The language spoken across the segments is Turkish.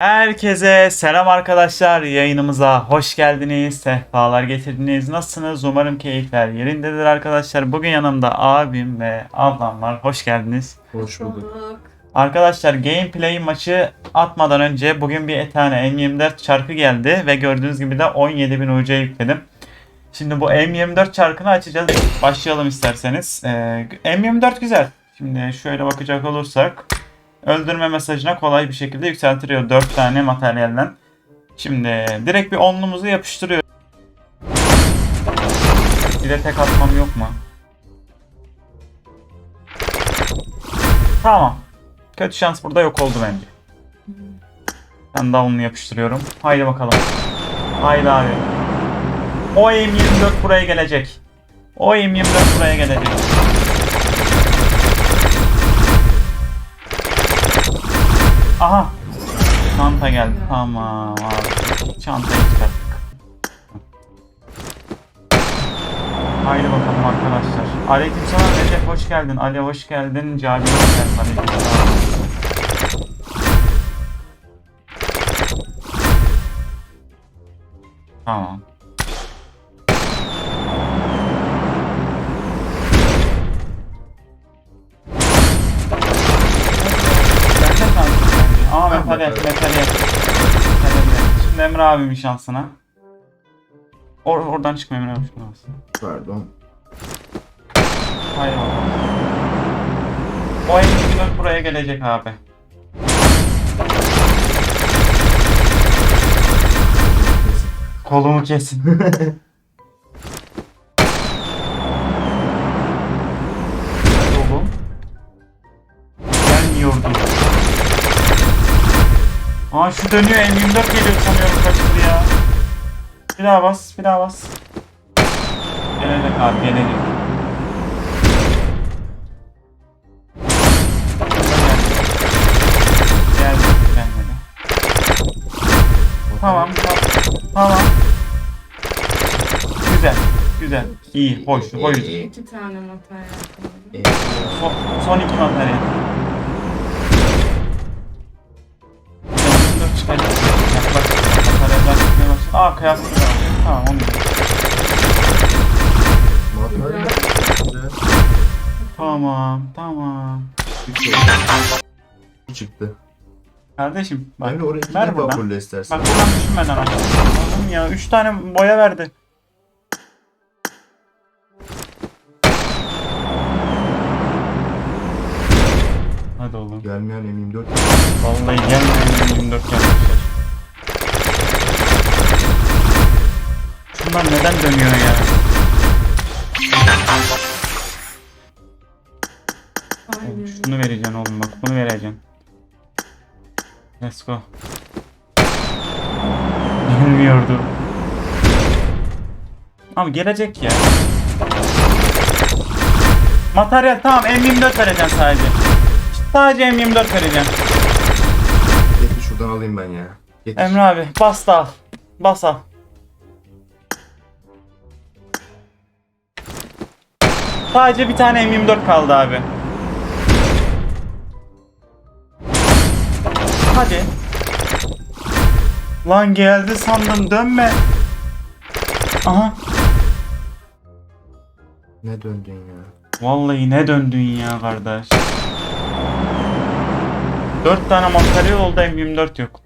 Herkese selam arkadaşlar. Yayınımıza hoş geldiniz. Sefalar getirdiniz. Nasılsınız? Umarım keyifler yerindedir arkadaşlar. Bugün yanımda abim ve ablam var. Hoş geldiniz. Hoş bulduk. Arkadaşlar gameplay maçı atmadan önce bugün bir tane M24 çarkı geldi ve gördüğünüz gibi de 17.000 UC yükledim. Şimdi bu M24 çarkını açacağız. Başlayalım isterseniz. Ee, M24 güzel. Şimdi şöyle bakacak olursak öldürme mesajına kolay bir şekilde yükseltiliyor 4 tane materyalden. Şimdi direkt bir onlumuzu yapıştırıyor. Bir de tek atmam yok mu? Tamam. Kötü şans burada yok oldu bence. Ben down'unu yapıştırıyorum. Haydi bakalım. Haydi abi. O M24 buraya gelecek. O M24 buraya gelecek. Aha. Çanta geldi. Tamam abi. Çantayı çıkarttık. Haydi bakalım arkadaşlar. Aleykümselam Recep hoş geldin. Ali hoş geldin. Cabi hoş geldin. Aleykümselam. Tamam. Et. Metal et. Şimdi Emre abimin şansına. Or oradan çıkma Emre abi alsın. Pardon. Hayır. O M24 buraya gelecek abi. Kolumu kesin. Aa şu dönüyor M24 geliyor sanıyorum kaçtır ya. Bir daha bas, bir daha bas. Gelecek abi, gelecek. Geldi, gelmedi. Tamam, tamam. Tamam. Güzel, güzel. İyi, hoş, hoş. İki tane materyal Son, son iki materyal. Var. Tamam onu. Tamam, tamam. Bu çıktı. Kardeşim bak. Emre oraya iki ver defa buradan. fulle istersen. Bak buradan düşünmeden. Oğlum ya 3 tane boya verdi. Hadi oğlum. Gelmeyen M24. Vallahi gelmeyen 24 gelmişler. Şunlar neden dönüyor ya? Oğlum şunu vereceksin oğlum bak bunu vereceksin. Let's go. Bilmiyordu. Abi gelecek ya. Materyal tamam M24 vereceksin sadece. Sadece M24 vereceksin. Getir şuradan alayım ben ya. Getir. Emre abi bas da al. Bas al. Sadece bir tane M24 kaldı abi. Hadi. Lan geldi sandım dönme. Aha. Ne döndün ya? Vallahi ne döndün ya kardeş. 4 tane materyal oldu M24 yok.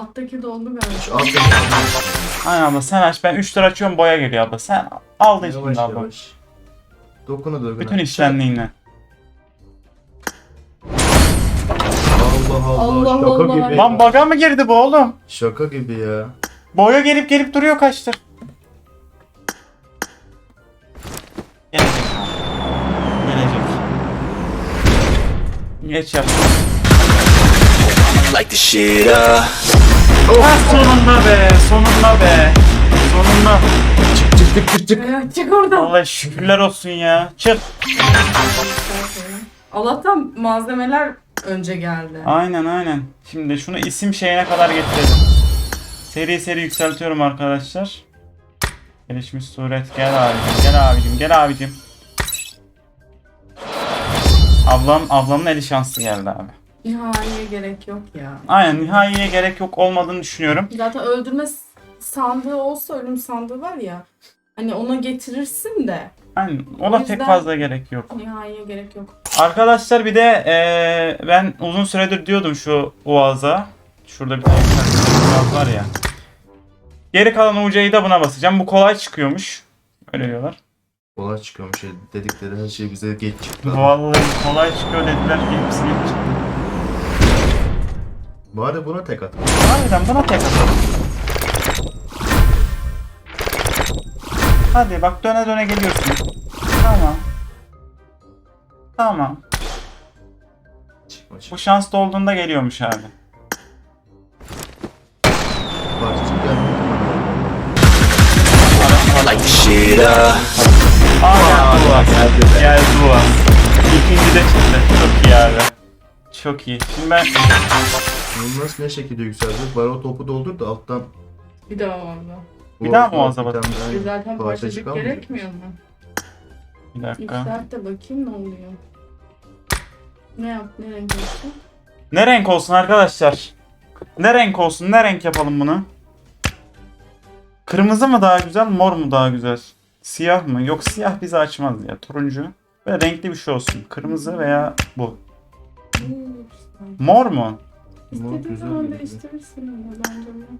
Alttaki doldu galiba. Aynen abla sen aç ben 3 lira açıyorum boya geliyor abla. Sen aldın Yavaş şimdi abla. yavaş. Dokuna dokuna. Bütün işlemliğinle. Allah Allah. Allah şaka Allah. gibi. Lan baga mı girdi bu oğlum? Şaka gibi ya. Boya gelip gelip duruyor kaçtır. Gelecek. Gelecek. Geç yap. Like the shit up. Ha sonunda be, sonunda be. Sonunda. Çık çık çık çık çık. Ya, çık oradan. Allah şükürler olsun ya. Çık. Allah'tan malzemeler önce geldi. Aynen aynen. Şimdi şunu isim şeyine kadar getirelim. Seri seri yükseltiyorum arkadaşlar. Gelişmiş suret. Gel abicim. Gel abicim. Gel abicim. Ablam, ablamın eli şanslı geldi abi. Nihaiye gerek yok ya. Aynen nihaiye gerek yok olmadığını düşünüyorum. Zaten öldürme sandığı olsa ölüm sandığı var ya. Hani ona getirirsin de Aynen O ona pek fazla gerek yok. nihaiye gerek yok. Arkadaşlar bir de eee, ben uzun süredir diyordum şu Uaz'a. Şurada bir tane Uaz var ya. Geri kalan UC'yi de buna basacağım. Bu kolay çıkıyormuş. Öyle diyorlar. Kolay çıkıyormuş şey dedikleri her şey bize geç çıktı. Vallahi kolay çıkıyor dediler. Hepsi geç çıktı. Bari buna tek at. Harbiden buna tek atalım. Hadi bak döne döne geliyorsun. Tamam. Tamam. Çıkma çık. Bu şanslı olduğunda geliyormuş abi. Bak. Like shit up. Aa geldi. Geldi Uaz. İkinci de çıktı. Çok iyi abi. Çok iyi. Şimdi ben nasıl ne şekilde yükselteceğiz? Bari o topu doldur da alttan. Bir daha oldu. Bir daha mı O- Oğaz'a bir zaten parça parçacık gerekmiyor mu? bir dakika. Yükselt de bakayım ne oluyor. Ne yap? Ne renk olsun? Ne renk olsun arkadaşlar? Ne renk olsun? Ne renk yapalım bunu? Kırmızı mı daha güzel, mor mu daha güzel? Siyah mı? Yok siyah bizi açmaz ya. Turuncu. Böyle renkli bir şey olsun. Kırmızı veya bu. Hmm. Mor mu? İstediğin zaman değiştirirsin ama bence bu.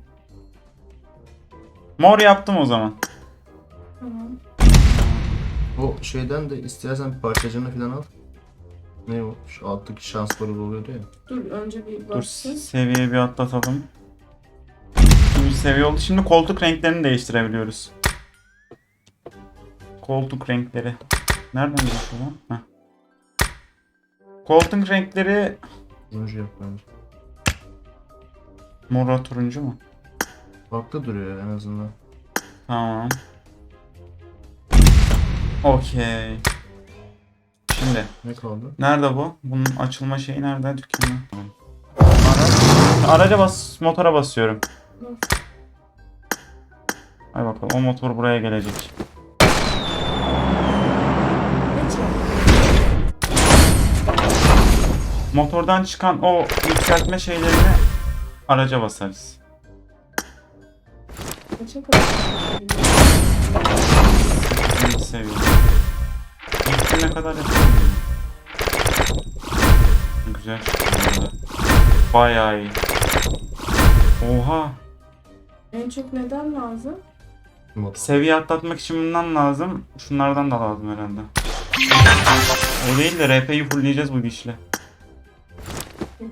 Mor yaptım o zaman. Tamam. O şeyden de istersen bir parçacığını falan al. Ne o? Şu alttaki şans barı oluyordu ya. Dur önce bir Dur baksın. seviye bir atlatalım. İkinci seviye oldu. Şimdi koltuk renklerini değiştirebiliyoruz. Koltuk renkleri. Nereden geçiyor lan? Heh. Koltuk renkleri Turuncu yap bence. mora turuncu mu? Farklı duruyor en azından. Tamam. Okey. Şimdi Ne kaldı? nerede bu? Bunun açılma şeyi nerede? Dükkanı. Araç. Araca bas, motora basıyorum. Hay bakalım o motor buraya gelecek. Motordan çıkan o yükseltme şeylerini araca basarız. Kaça kadar? Birinci seviye. İlk ne kadar yapıyorum? Güzel çıktı. Bayağı iyi. Oha. En çok neden lazım? Seviye atlatmak için bundan lazım. Şunlardan da lazım herhalde. O değil de RP'yi fullleyeceğiz bu güçle. Ne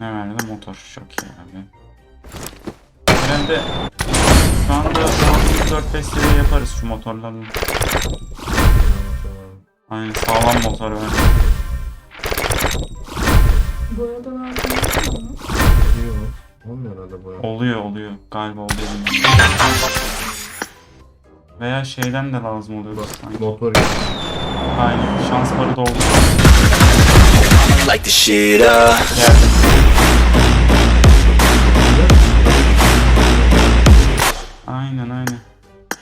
verdi? Motor. Çok iyi abi. Herhalde şu anda 4-5 seviye yaparız şu motorlarla. Aynen sağlam motor ver. Boyadan mi? Yok. Olmuyor herhalde bu. Oluyor oluyor. Galiba oluyor. Veya şeyden de lazım oluyor Bak sanki. motor gibi. Aynen. Şans barı doldu. Like the shit up. Geldim. Aynen aynen.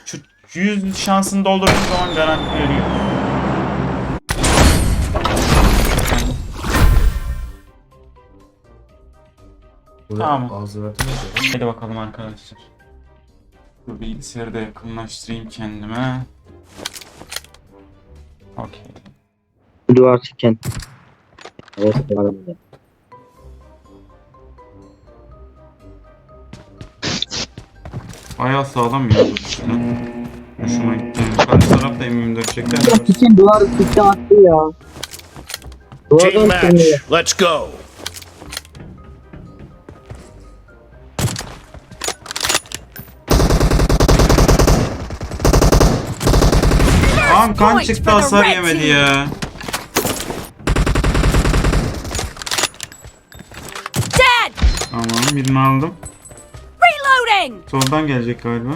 Şu 100 şansını doldurduğun zaman garanti veriyor. Tamam. ağzı verdim ya. Hadi bakalım arkadaşlar. Bu bilgisayarı da yakınlaştırayım kendime. Okey. Duvar çıkken. Evet var burada. Bayağı sağlam ya bu işte. Hoşuma gitti. Karşı taraf da M24 çeker. Duvar çıkken attı ya. Team Duvardan match. Let's go. Kan kan çıktı hasar yemedi ya. Dead! Tamam birini aldım. Reloading! Soldan gelecek galiba.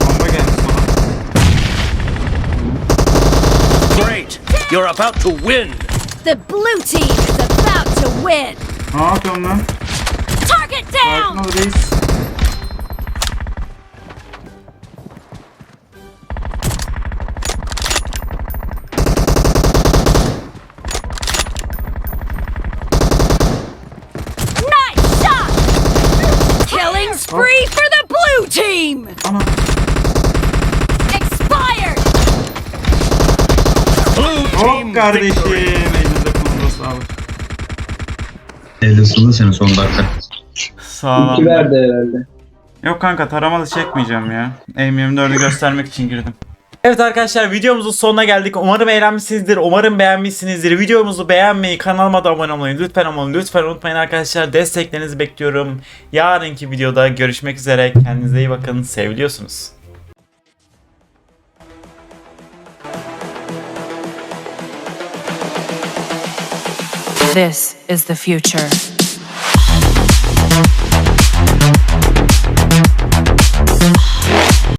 Bomba geldi sola. Great. You're about to win. The blue team is about to win. Ne yapıyorsun lan? Target down! Marking these. spree for the blue team! Expired! Blue team oh, son dakika. Sağ İki verdi herhalde. Yok kanka taramalı çekmeyeceğim ya. M24'ü göstermek için girdim. Evet arkadaşlar videomuzun sonuna geldik. Umarım eğlenmişsinizdir. Umarım beğenmişsinizdir. Videomuzu beğenmeyi, kanalıma da abone olmayı lütfen ama lütfen unutmayın arkadaşlar. Desteklerinizi bekliyorum. Yarınki videoda görüşmek üzere. Kendinize iyi bakın. Seviliyorsunuz. This is the future.